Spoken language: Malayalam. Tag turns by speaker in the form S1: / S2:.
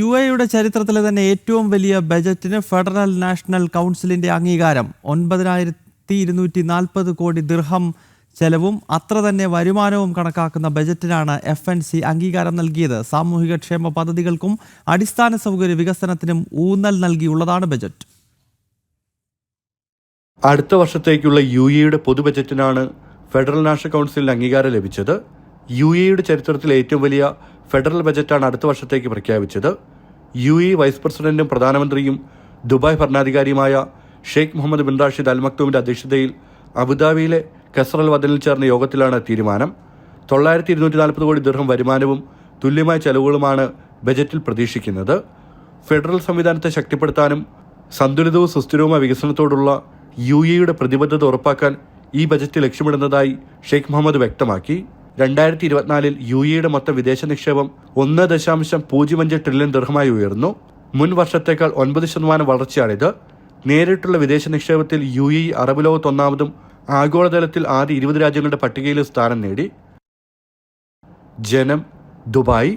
S1: യു എയുടെ ചരിത്രത്തിലെ തന്നെ ഏറ്റവും വലിയ ബജറ്റിന് ഫെഡറൽ നാഷണൽ കൗൺസിലിന്റെ അംഗീകാരം. ഒൻപതിനായിരത്തി ഇരുന്നൂറ്റി നാൽപ്പത് കോടി ദിർഹം ചെലവും അത്ര തന്നെ വരുമാനവും കണക്കാക്കുന്ന ബജറ്റിനാണ് എഫ് എൻ സി അംഗീകാരം നൽകിയത്. സാമൂഹിക ക്ഷേമ പദ്ധതികൾക്കും അടിസ്ഥാന സൗകര്യ വികസനത്തിനും ഊന്നൽ നൽകിയുള്ളതാണ് ബജറ്റ്.
S2: അടുത്ത വർഷത്തേക്കുള്ള യു എയുടെ പൊതു ബജറ്റിനാണ് ഫെഡറൽ നാഷണൽ കൗൺസിലിന് അംഗീകാരം ലഭിച്ചത്. യു എയുടെ ചരിത്രത്തിലെ ഏറ്റവും വലിയ ഫെഡറൽ ബജറ്റാണ് അടുത്ത വർഷത്തേക്ക് പ്രഖ്യാപിച്ചത്. യു എ വൈസ് പ്രസിഡന്റും പ്രധാനമന്ത്രിയും Dubai ഭരണാധികാരിയുമായ Sheikh Mohammed bin Rashid Al മക്തൂമിന്റെ അധ്യക്ഷതയിൽ അബുദാബിയിലെ കസറൽ വദനിൽ ചേർന്ന യോഗത്തിലാണ് തീരുമാനം. തൊള്ളായിരത്തി ഇരുന്നൂറ്റി നാൽപ്പത് കോടി ദീർഘം വരുമാനവും തുല്യമായ ചെലവുകളുമാണ് ബജറ്റിൽ പ്രതീക്ഷിക്കുന്നത്. ഫെഡറൽ സംവിധാനത്തെ ശക്തിപ്പെടുത്താനും സന്തുലിതവും സുസ്ഥിരവുമായ വികസനത്തോടുള്ള യു എയുടെ പ്രതിബദ്ധത ഉറപ്പാക്കാൻ ഈ ബജറ്റ് ലക്ഷ്യമിടുന്നതായി ഷെയ്ഖ് മുഹമ്മദ് വ്യക്തമാക്കി. രണ്ടായിരത്തി ഇരുപത്തിനാലിൽ യു ഇയുടെ മൊത്തം വിദേശ നിക്ഷേപം ഒന്ന് ദശാംശം പൂജ്യം അഞ്ച് ട്രില്യൺ ദീർഘമായി ഉയർന്നു. മുൻ വർഷത്തേക്കാൾ ഒൻപത് ശതമാനം വളർച്ചയാണിത്. നേരിട്ടുള്ള വിദേശ നിക്ഷേപത്തിൽ യു ഇ അറബ് ലോകത്ത് ഒന്നാമതും ആഗോളതലത്തിൽ ആദ്യ ഇരുപത് രാജ്യങ്ങളുടെ പട്ടികയിൽ സ്ഥാനം നേടി. ജനം ദുബായ്